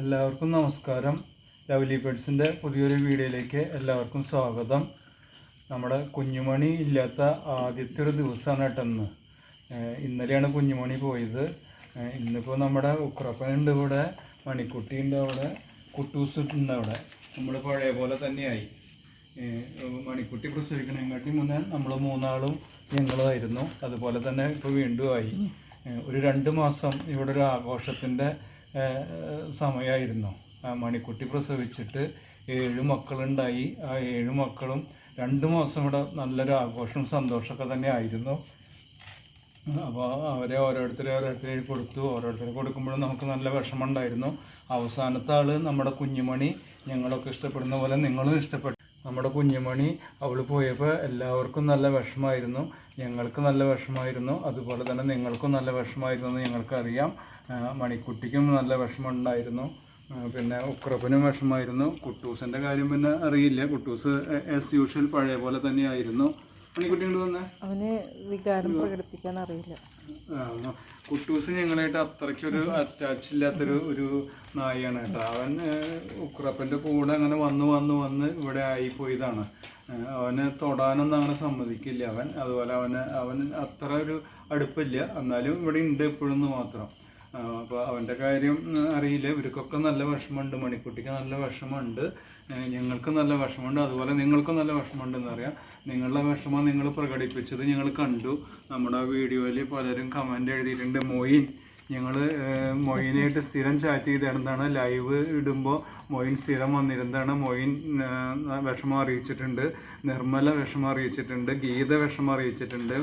എല്ലാവർക്കും നമസ്കാരം. ലവ്ലി പെഡ്സിന്റെ പുതിയൊരു വീഡിയോയിലേക്ക് എല്ലാവർക്കും സ്വാഗതം. നമ്മുടെ കുഞ്ഞുമണി ഇല്ലാത്ത ആദ്യത്തെ ഒരു ദിവസമാണ് കേട്ടെന്ന് ഇന്നലെയാണ് കുഞ്ഞുമണി പോയത്. ഇന്നിപ്പോൾ നമ്മുടെ ഉക്രപ്പനുണ്ട് ഇവിടെ മണിക്കുട്ടി ഉണ്ട് അവിടെ കുട്ടൂസുണ്ട് അവിടെ. നമ്മൾ പഴയ പോലെ തന്നെയായി. മണിക്കുട്ടി പ്രസവിക്കണേക്കാട്ടി മുന്നേ നമ്മൾ മൂന്നാളും ഞങ്ങളായിരുന്നു അതുപോലെ തന്നെ ഇപ്പോൾ വീണ്ടും ആയി. ഒരു രണ്ട് മാസം ഇവിടെ ഒരു ആഘോഷത്തിന്റെ സമയമായിരുന്നു മണിക്കുട്ടി പ്രസവിച്ചിട്ട് ഏഴ് മക്കളുണ്ടായി. ആ ഏഴ് മക്കളും രണ്ട് മാസം ഇവിടെ നല്ലൊരു ആഘോഷം സന്തോഷമൊക്കെ തന്നെ ആയിരുന്നു. അപ്പോൾ അവരെ ഓരോരുത്തരെ ഓരോരുത്തരെ കൊടുത്തു. ഓരോരുത്തരെ കൊടുക്കുമ്പോഴും നമുക്ക് നല്ല വിഷമമുണ്ടായിരുന്നു. അവസാനത്തെ ആൾ നമ്മുടെ കുഞ്ഞുമണി ഞങ്ങളൊക്കെ ഇഷ്ടപ്പെടുന്ന പോലെ നിങ്ങളും ഇഷ്ടപ്പെട്ടു. നമ്മുടെ കുഞ്ഞുമണി അവൾ പോയപ്പോൾ എല്ലാവർക്കും നല്ല വിഷമമായിരുന്നു. ഞങ്ങൾക്ക് നല്ല വിഷമമായിരുന്നു. അതുപോലെ തന്നെ നിങ്ങൾക്കും നല്ല വിഷമമായിരുന്നു എന്ന് ഞങ്ങൾക്കറിയാം. മണിക്കുട്ടിക്കും നല്ല വിഷമമുണ്ടായിരുന്നു. പിന്നെ ഉക്രപ്പനും വിഷമമായിരുന്നു. കുട്ടൂസിന്റെ കാര്യം പിന്നെ അറിയില്ല. കുട്ടൂസ് ആസ് യൂഷ്വൽ പഴയ പോലെ തന്നെയായിരുന്നു. വന്നേ അവന് വികാരം പ്രകടിപ്പിക്കാൻ അറിയില്ല. കുട്ടൂസ് ഞങ്ങളായിട്ട് അത്രയ്ക്കൊരു അറ്റാച്ച് ഇല്ലാത്തൊരു ഒരു നായയാണ് കേട്ടോ. അവൻ ഉക്രപ്പന്റെ കൂടെ അങ്ങനെ വന്ന് വന്ന് വന്ന് ഇവിടെ ആയിപ്പോയതാണ്. അവന് തൊടാനൊന്നും അങ്ങനെ സമ്മതിക്കില്ല അവൻ. അതുപോലെ അവന് അവൻ അത്ര ഒരു അടുപ്പില്ല. എന്നാലും ഇവിടെ ഉണ്ട് ഇപ്പോഴെന്ന് മാത്രം. അപ്പോൾ അവന്റെ കാര്യം അറിയില്ല. ഇവർക്കൊക്കെ നല്ല വിഷമമുണ്ട്. മണിക്കുട്ടിക്ക് നല്ല വിഷമമുണ്ട്. ഞങ്ങൾക്ക് നല്ല വിഷമമുണ്ട്. അതുപോലെ നിങ്ങൾക്കും നല്ല വിഷമമുണ്ടെന്ന് അറിയാം നിങ്ങളുടെ വിഷമം നിങ്ങൾ പ്രകടിപ്പിച്ചത് ഞങ്ങൾ കണ്ടു. നമ്മുടെ വീഡിയോയിൽ പലരും കമന്റ് എഴുതിയിട്ടുണ്ട്. മൊയിൻ. ഞങ്ങൾ മൊയിനായിട്ട് സ്ഥിരം ചാറ്റ് ചെയ്തിരുന്നതാണ്. ലൈവ് ഇടുമ്പോൾ മൊയിൻ സ്ഥിരം വന്നിരുന്നതാണ്. മൊയിൻ വിഷമം അറിയിച്ചിട്ടുണ്ട്. നിർമ്മല വിഷമം അറിയിച്ചിട്ടുണ്ട്. ഗീത വിഷമം അറിയിച്ചിട്ടുണ്ട്.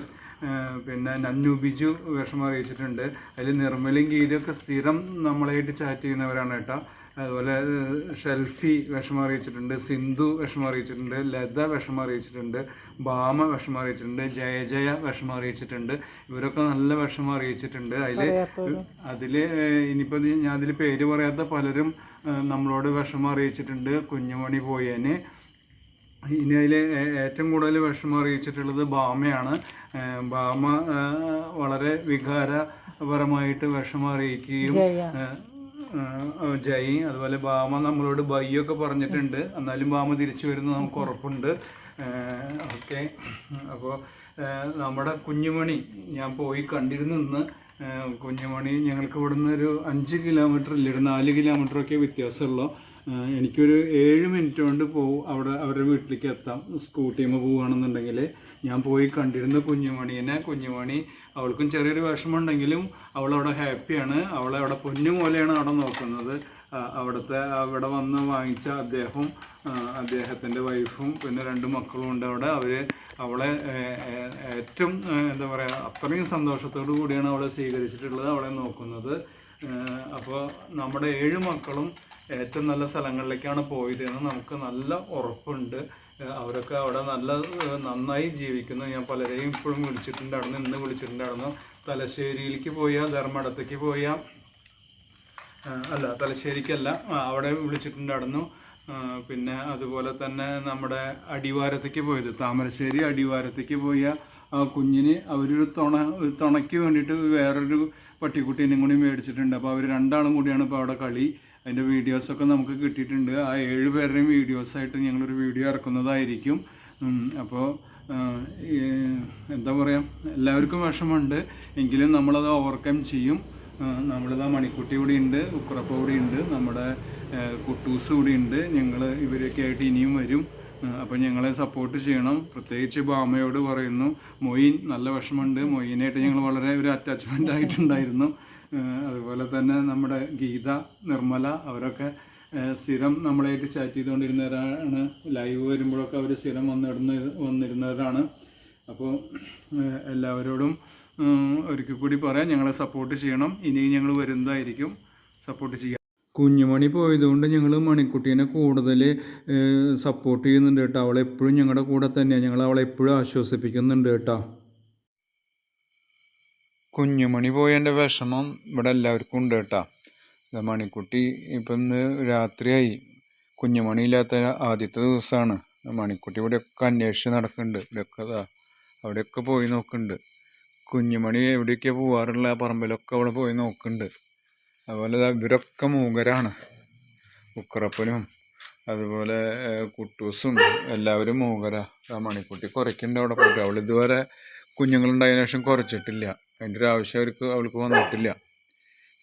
പിന്നെ നന്നു ബിജു വിഷമം അറിയിച്ചിട്ടുണ്ട് അതിൽ നിർമ്മലയും ഗീതയൊക്കെ സ്ഥിരം നമ്മളായിട്ട് ചാറ്റ് ചെയ്യുന്നവരാണ് കേട്ടോ. അതുപോലെ ഷെൽഫി വിഷമം അറിയിച്ചിട്ടുണ്ട് സിന്ധു വിഷമം അറിയിച്ചിട്ടുണ്ട് ലത വിഷമം അറിയിച്ചിട്ടുണ്ട് ഭാമ വിഷമം അറിയിച്ചിട്ടുണ്ട് ജയ ജയ വിഷമം അറിയിച്ചിട്ടുണ്ട് ഇവരൊക്കെ നല്ല വിഷമം അറിയിച്ചിട്ടുണ്ട് അതിൽ അതിൽ ഇനിയിപ്പോൾ ഞാൻ അതിൽ പേര് പറയാത്ത പലരും നമ്മളോട് വിഷമം അറിയിച്ചിട്ടുണ്ട്. കുഞ്ഞുമണി പോയേന്. ഇനി അതിൽ ഏറ്റവും കൂടുതൽ വിഷമം അറിയിച്ചിട്ടുള്ളത് ബാമയാണ്. ബാമ ഭാമ വളരെ വികാരപരമായിട്ട് വിഷമം അറിയിക്കുകയും ജയ. അതുപോലെ ബാമ നമ്മളോട് ബയ്യൊക്കെ പറഞ്ഞിട്ടുണ്ട്. എന്നാലും ബാമ തിരിച്ചു വരുന്ന നമുക്ക് ഉറപ്പുണ്ട്. ഓക്കെ. അപ്പോൾ നമ്മുടെ കുഞ്ഞുമണി ഞാൻ പോയി കണ്ടിരുന്നു ഇന്ന്. കുഞ്ഞുമണി ഞങ്ങൾക്ക് ഇവിടുന്ന് ഒരു അഞ്ച് കിലോമീറ്റർ ഇല്ല ഒരു നാല് കിലോമീറ്ററൊക്കെ വ്യത്യാസമുള്ളൂ. എനിക്കൊരു ഏഴ് മിനിറ്റ് കൊണ്ട് പോകും അവിടെ അവരുടെ വീട്ടിലേക്ക് എത്താം. സ്കൂട്ടിയുമ്പോൾ പോവുകയാണെന്നുണ്ടെങ്കിൽ ഞാൻ പോയി കണ്ടിരുന്ന കുഞ്ഞുമണീനെ കുഞ്ഞുമണി അവൾക്കും ചെറിയൊരു വിഷമമുണ്ടെങ്കിലും അവളവിടെ ഹാപ്പിയാണ്. അവളെ അവിടെ പൊന്നു പോലെയാണ് അവിടെ നോക്കുന്നത്. അവിടുത്തെ അവിടെ വന്ന് വാങ്ങിച്ച അദ്ദേഹം അദ്ദേഹത്തിന്റെ വൈഫും പിന്നെ രണ്ട് മക്കളും ഉണ്ട് അവിടെ. അവർ അവളെ ഏറ്റവും എന്താ പറയുക അത്രയും സന്തോഷത്തോടു കൂടിയാണ് അവളെ സ്വീകരിച്ചിട്ടുള്ളത് അവളെ നോക്കുന്നത്. അപ്പോൾ നമ്മുടെ ഏഴ് മക്കളും ഏറ്റവും നല്ല സ്ഥലങ്ങളിലേക്കാണ് പോയത് എന്ന് നമുക്ക് നല്ല ഉറപ്പുണ്ട്. അവരൊക്കെ അവിടെ നല്ല നന്നായി ജീവിക്കുന്നു. ഞാൻ പലരെയും ഇപ്പോഴും വിളിച്ചിട്ടുണ്ടായിരുന്നു ഇന്ന് വിളിച്ചിട്ടുണ്ടായിരുന്നു തലശ്ശേരിയിലേക്ക് പോയ ധർമ്മടത്തേക്ക് പോയ. അല്ല തലശ്ശേരിക്കല്ല. അവിടെ വിളിച്ചിട്ടുണ്ടായിരുന്നു പിന്നെ അതുപോലെ തന്നെ നമ്മുടെ അടിവാരത്തേക്ക് പോയത്. താമരശ്ശേരി അടിവാരത്തേക്ക് പോയ ആ കുഞ്ഞിന് അവരൊരു തുണ ഒരു തുണയ്ക്ക് വേണ്ടിയിട്ട് വേറൊരു പട്ടിക്കുട്ടീനെയും കൂടി മേടിച്ചിട്ടുണ്ട്. അപ്പോൾ അവർ രണ്ടാളും കൂടിയാണ് ഇപ്പോൾ അവിടെ കളി അതിന്റെ വീഡിയോസൊക്കെ നമുക്ക് കിട്ടിയിട്ടുണ്ട്. ആ ഏഴ് പേരുടെയും വീഡിയോസായിട്ട് ഞങ്ങളൊരു വീഡിയോ ഇറക്കുന്നതായിരിക്കും. അപ്പോൾ എന്താ പറയുക എല്ലാവർക്കും വിഷമമുണ്ട്. എങ്കിലും നമ്മളത് ഓവർകം ചെയ്യും. നമ്മളിതാ മണിക്കുട്ടി കൂടി ഉണ്ട് ഉക്രപ്പ കൂടി ഉണ്ട് നമ്മുടെ കുട്ടൂസ് കൂടി ഉണ്ട്. ഞങ്ങൾ ഇവരൊക്കെ ആയിട്ട് ഇനിയും വരും. അപ്പോൾ ഞങ്ങളെ സപ്പോർട്ട് ചെയ്യണം. പ്രത്യേകിച്ച് ബാമയോട് പറയുന്നു മൊയിൻ നല്ല വിഷമമുണ്ട്. മൊയിനായിട്ട് ഞങ്ങൾ വളരെ ഒരു അറ്റാച്ച്മെന്റ് ആയിട്ടുണ്ടായിരുന്നു. അതുപോലെ തന്നെ നമ്മുടെ ഗീത നിർമ്മല അവരൊക്കെ സ്ഥിരം നമ്മളായിട്ട് ചാറ്റ് ചെയ്തുകൊണ്ടിരുന്നവരാണ്. ലൈവ് വരുമ്പോഴൊക്കെ അവർ സ്ഥിരം വന്നിടുന്ന വന്നിരുന്നവരാണ്. അപ്പോൾ എല്ലാവരോടും ഒരിക്കൽ കൂടി പറയാം ഞങ്ങളെ സപ്പോർട്ട് ചെയ്യണം. ഇനിയും ഞങ്ങൾ വരുന്നതായിരിക്കും. സപ്പോർട്ട് ചെയ്യാം. കുഞ്ഞുമണി പോയതുകൊണ്ട് ഞങ്ങൾ മണിക്കുട്ടീനെ കൂടുതൽ സപ്പോർട്ട് ചെയ്യുന്നുണ്ട് കേട്ടോ. അവളെപ്പോഴും ഞങ്ങളുടെ കൂടെ തന്നെയാണ് ഞങ്ങൾ അവളെ എപ്പോഴും ആശ്വസിപ്പിക്കുന്നുണ്ട് കേട്ടോ. കുഞ്ഞുമണി പോയതിന്റെ വിഷമം ഇവിടെ എല്ലാവർക്കും ഉണ്ട് കേട്ടോ. മണിക്കുട്ടി ഇപ്പം ഇന്ന് രാത്രിയായി. കുഞ്ഞുമണി ഇല്ലാത്ത ആദ്യത്തെ ദിവസമാണ്. മണിക്കുട്ടി ഇവിടെയൊക്കെ അന്വേഷിച്ച് നടക്കുന്നുണ്ട്. ഇവിടെയൊക്കെ അതാ അവിടെയൊക്കെ പോയി നോക്കുന്നുണ്ട്. കുഞ്ഞുമണി എവിടെയൊക്കെയാണ് പോവാറുള്ള ആ പറമ്പിലൊക്കെ അവിടെ പോയി നോക്കുന്നുണ്ട്. അതുപോലെ ഇവരൊക്കെ മൂകരാണ്. ഉക്രപ്പനും അതുപോലെ കുട്ടൂസും എല്ലാവരും മൂകര. ആ മണിക്കുട്ടി കുറയ്ക്കുന്നുണ്ട് അവിടെ പോയിട്ട്. അവൾ ഇതുവരെ കുഞ്ഞുങ്ങളുണ്ടായതിനു ശേഷം കുറച്ചിട്ടില്ല. അതിന്റെ ഒരു ആവശ്യം അവർക്ക് അവൾക്ക് വന്നിട്ടില്ല.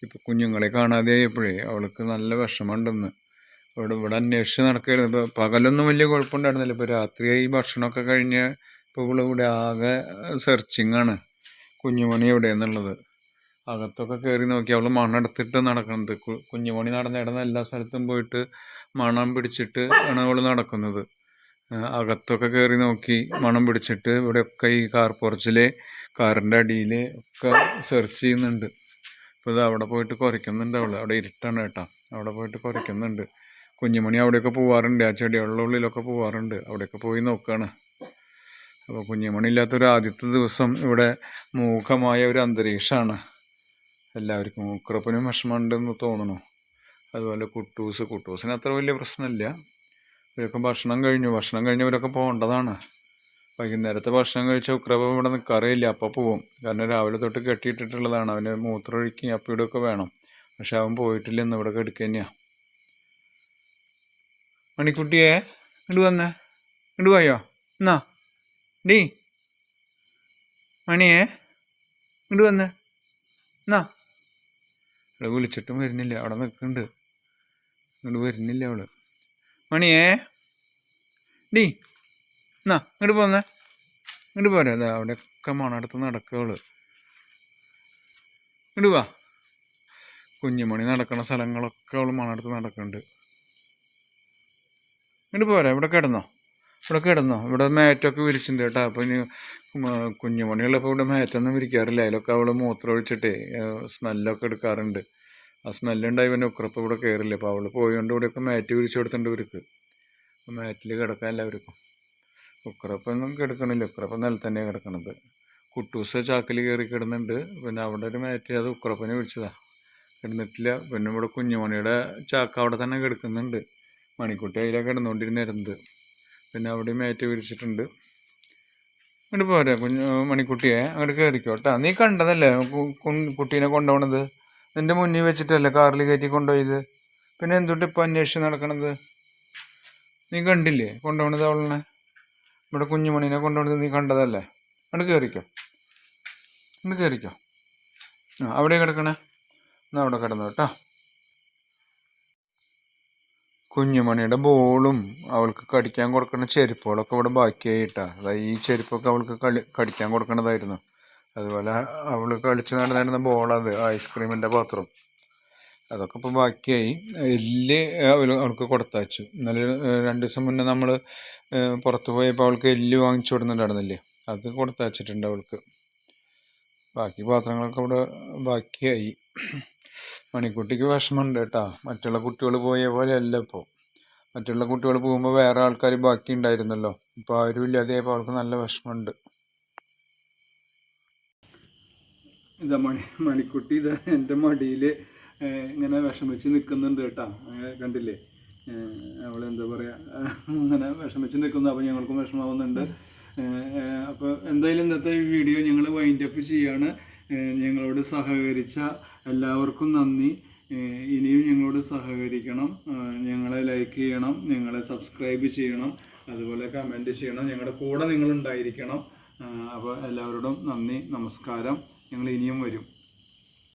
ഇപ്പം കുഞ്ഞുങ്ങളെ കാണാതെ ആയപ്പോഴേ അവൾക്ക് നല്ല വിഷമമുണ്ടെന്ന്. ഇവിടെ ഇവിടെ അന്വേഷിച്ച് നടക്കുകയായിരുന്നു. ഇപ്പോൾ പകലൊന്നും വലിയ കുഴപ്പമുണ്ടായിരുന്നില്ല. ഇപ്പോൾ രാത്രിയായി ഭക്ഷണമൊക്കെ കഴിഞ്ഞ് ഇപ്പോൾ ഇവിടെ ഇവിടെ ആകെ സെർച്ചിങ് ആണ്. കുഞ്ഞുമണി എവിടെയെന്നുള്ളത്. അകത്തൊക്കെ കയറി നോക്കി. അവൾ മണ്ണെടുത്തിട്ട് നടക്കുന്നത്. കുഞ്ഞുമണി നടന്നിടുന്ന എല്ലാ സ്ഥലത്തും പോയിട്ട് മണം പിടിച്ചിട്ട് ആണ് അവൾ നടക്കുന്നത്. അകത്തൊക്കെ കയറി നോക്കി മണം പിടിച്ചിട്ട് ഇവിടെയൊക്കെ ഈ കാർ പോർച്ചിലെ കാറിന്റെ അടിയിൽ ഒക്കെ സെർച്ച് ചെയ്യുന്നുണ്ട്. ഇപ്പോൾ ഇത് അവിടെ പോയിട്ട് കുറയ്ക്കുന്നുണ്ട് അവൾ അവിടെ ഇരുട്ടാണ് കേട്ടോ. അവിടെ പോയിട്ട് കുറയ്ക്കുന്നുണ്ട്. കുഞ്ഞുമണി അവിടെയൊക്കെ പോവാറുണ്ട്. ആ ചെടികളുടെ ഉള്ളിലൊക്കെ പോവാറുണ്ട്. അവിടെയൊക്കെ പോയി നോക്കുകയാണ് അപ്പോൾ കുഞ്ഞുമണി ഇല്ലാത്തൊരു ആദ്യത്തെ ദിവസം ഇവിടെ മൂഖമായ ഒരു അന്തരീക്ഷമാണ് എല്ലാവർക്കും മൂക്കറപ്പനും വിഷമമുണ്ടെന്ന് തോന്നണു അതുപോലെ കുട്ടൂസ്. കുട്ടൂസിന് അത്ര വലിയ പ്രശ്നമില്ല. ഇവരൊക്കെ ഭക്ഷണം കഴിഞ്ഞു. ഭക്ഷണം കഴിഞ്ഞവരൊക്കെ പോകേണ്ടതാണ്. വൈകുന്നേരത്തെ ഭക്ഷണം കഴിച്ച ഉക്രപ്പ ഇവിടെ നിൽക്കാറേയില്ല അപ്പോൾ പോവും. കാരണം രാവിലെ തൊട്ട് കെട്ടിയിട്ടിട്ടുള്ളതാണ്. അവന് മൂത്രമൊഴിക്കുകയും അപ്പീടൊക്കെ വേണം. പക്ഷെ അവൻ പോയിട്ടില്ല ഇന്ന് ഇവിടെ കെടുക്കുക തന്നെയാണ് മണിക്കുട്ടിയെ ഇങ്ങോട്ട് വന്നേ. ഇങ്ങോട്ട് പോയോ എന്നാ? ഡീ. മണിയേ ഇങ്ങോട്ട് വന്ന. എന്നാ? ഇവിടെ വിളിച്ചിട്ടും വരുന്നില്ല. അവിടെ നിൽക്കുന്നുണ്ട്. ഇങ്ങോട്ട് വരുന്നില്ല അവൾ. മണിയേ. ഡീ. എന്നാ ഇങ്ങോട്ട് പോന്നേ. ഇങ്ങോട്ട് പോരാ. അതാ അവിടെയൊക്കെ മണടുത്ത് നടക്കുകയുള്ളു ഇങ്ങോട്ട് വാ. കുഞ്ഞുമണി നടക്കുന്ന സ്ഥലങ്ങളൊക്കെ അവൾ മണടുത്ത് നടക്കുന്നുണ്ട് ഇങ്ങോട്ട് പോരാ. ഇവിടെ കിടന്നോ. ഇവിടെ കിടന്നോ. ഇവിടെ മാറ്റൊക്കെ വിരിച്ചിട്ടുണ്ട് കേട്ടോ. അപ്പോൾ ഇനി കുഞ്ഞുമണിയുള്ളപ്പോൾ ഇവിടെ മാറ്റൊന്നും വിരിക്കാറില്ല. അതിലൊക്കെ അവൾ മൂത്രം ഒഴിച്ചിട്ടേ സ്മെല്ലൊക്കെ എടുക്കാറുണ്ട്. ആ സ്മെല്ലുണ്ടായി പിന്നെ ഉക്രപ്പ് ഇവിടെ കയറില്ല അപ്പോൾ അവൾ പോയോണ്ട് ഇവിടെയൊക്കെ മാറ്റ് വിരിച്ചു കൊടുത്തിട്ടുണ്ട് ഇവർക്ക്. മാറ്റിൽ കിടക്കാൻ എല്ലാവർക്കും. ഉക്രപ്പൊന്നും കിടക്കണില്ല. ഉക്രപ്പ നിലത്ത് തന്നെയാണ് കിടക്കണത്. കുട്ടൂസ് ചാക്കിൽ കയറി കിടന്നുണ്ട്. പിന്നെ അവിടെ ഒരു മാറ്റ് അത് ഉക്രപ്പനെ വിളിച്ചതാ. കിടന്നിട്ടില്ല. പിന്നെ ഇവിടെ കുഞ്ഞുമണിയുടെ ചാക്ക അവിടെ തന്നെ കിടക്കുന്നുണ്ട്. മണിക്കുട്ടി അതിലാണ് കിടന്നുകൊണ്ടിരുന്നിരുന്നത്. പിന്നെ അവിടെ മാറ്റ് വിരിച്ചിട്ടുണ്ട്. അങ്ങോട്ട് പോരെ കുഞ്ഞു മണിക്കുട്ടിയെ അങ്ങോട്ട് കയറിക്കോട്ടാ കേട്ടോ നീ കണ്ടതല്ലേ കുട്ടീനെ കൊണ്ടുപോകണത് നിന്റെ മുന്നിൽ വെച്ചിട്ടല്ലേ കാറിൽ കയറ്റി കൊണ്ടുപോയത് പിന്നെ എന്തുകൊണ്ട് ഇപ്പം അന്വേഷിച്ച് നടക്കണത്? നീ കണ്ടില്ലേ കൊണ്ടുപോകണത് അവളിനെ ഇവിടെ കുഞ്ഞുമണീനെ കൊണ്ടുവന്ന് നീ കണ്ടതല്ലേ? അവിടെ കയറിക്കോ അവിടെ കയറിക്കോ ആ അവിടെ കിടക്കണേ. എന്നാ അവിടെ കിടന്നു കേട്ടോ. കുഞ്ഞുമണിയുടെ ബോളും അവൾക്ക് കടിക്കാൻ കൊടുക്കുന്ന ചെരുപ്പുകളൊക്കെ ഇവിടെ ബാക്കിയായിട്ടാ അതായത് ഈ ചെരുപ്പൊക്കെ അവൾക്ക് കളി കടിക്കാൻ കൊടുക്കണതായിരുന്നു. അതുപോലെ അവൾ കളിച്ച് നടന്നിരുന്ന ബോളത് ഐസ്ക്രീമിന്റെ പാത്രം. അതൊക്കെ ഇപ്പോൾ ബാക്കിയായി. എല്ല് അവൾ അവൾക്ക് കൊടുത്തയച്ചു. ഇന്നലെ രണ്ട് ദിവസം മുന്നേ നമ്മൾ പുറത്ത് പോയപ്പോൾ അവൾക്ക് എല്ല് വാങ്ങിച്ചു കൊടുക്കുന്നുണ്ടായിരുന്നില്ലേ അത് കൊടുത്ത് വെച്ചിട്ടുണ്ട് അവൾക്ക്. ബാക്കി പാത്രങ്ങളൊക്കെ അവിടെ ബാക്കിയായി. മണിക്കുട്ടിക്ക് വിഷമമുണ്ട് കേട്ടോ. മറ്റുള്ള കുട്ടികൾ പോയ പോലെ അല്ല ഇപ്പോൾ മറ്റുള്ള കുട്ടികൾ പോകുമ്പോൾ വേറെ ആൾക്കാർ ബാക്കി ഉണ്ടായിരുന്നല്ലോ. ഇപ്പോൾ ആരും ഇല്ലാതെയപ്പോൾ അവൾക്ക് നല്ല വിഷമമുണ്ട്. ഇതാ മണി മണിക്കുട്ടി ഇതാ എന്റെ മടിയിൽ ഇങ്ങനെ വിഷമിച്ച് നിൽക്കുന്നുണ്ട് കേട്ടോ. കണ്ടില്ലേ? അവൾ എന്താ പറയുക അങ്ങനെ വിഷമിച്ച് നിൽക്കുന്നു അപ്പോൾ ഞങ്ങൾക്കും വിഷമാവുന്നുണ്ട്. അപ്പോൾ എന്തായാലും ഇന്നത്തെ ഈ വീഡിയോ ഞങ്ങൾ വൈൻഡ് അപ്പ് ചെയ്യാണ്. ഞങ്ങളോട് സഹകരിച്ച എല്ലാവർക്കും നന്ദി. ഇനിയും ഞങ്ങളോട് സഹകരിക്കണം. ഞങ്ങളെ ലൈക്ക് ചെയ്യണം ഞങ്ങളെ സബ്സ്ക്രൈബ് ചെയ്യണം അതുപോലെ കമന്റ് ചെയ്യണം. ഞങ്ങളുടെ കൂടെ നിങ്ങളുണ്ടായിരിക്കണം. അപ്പോൾ എല്ലാവരോടും നന്ദി നമസ്കാരം. ഞങ്ങൾ ഇനിയും വരും.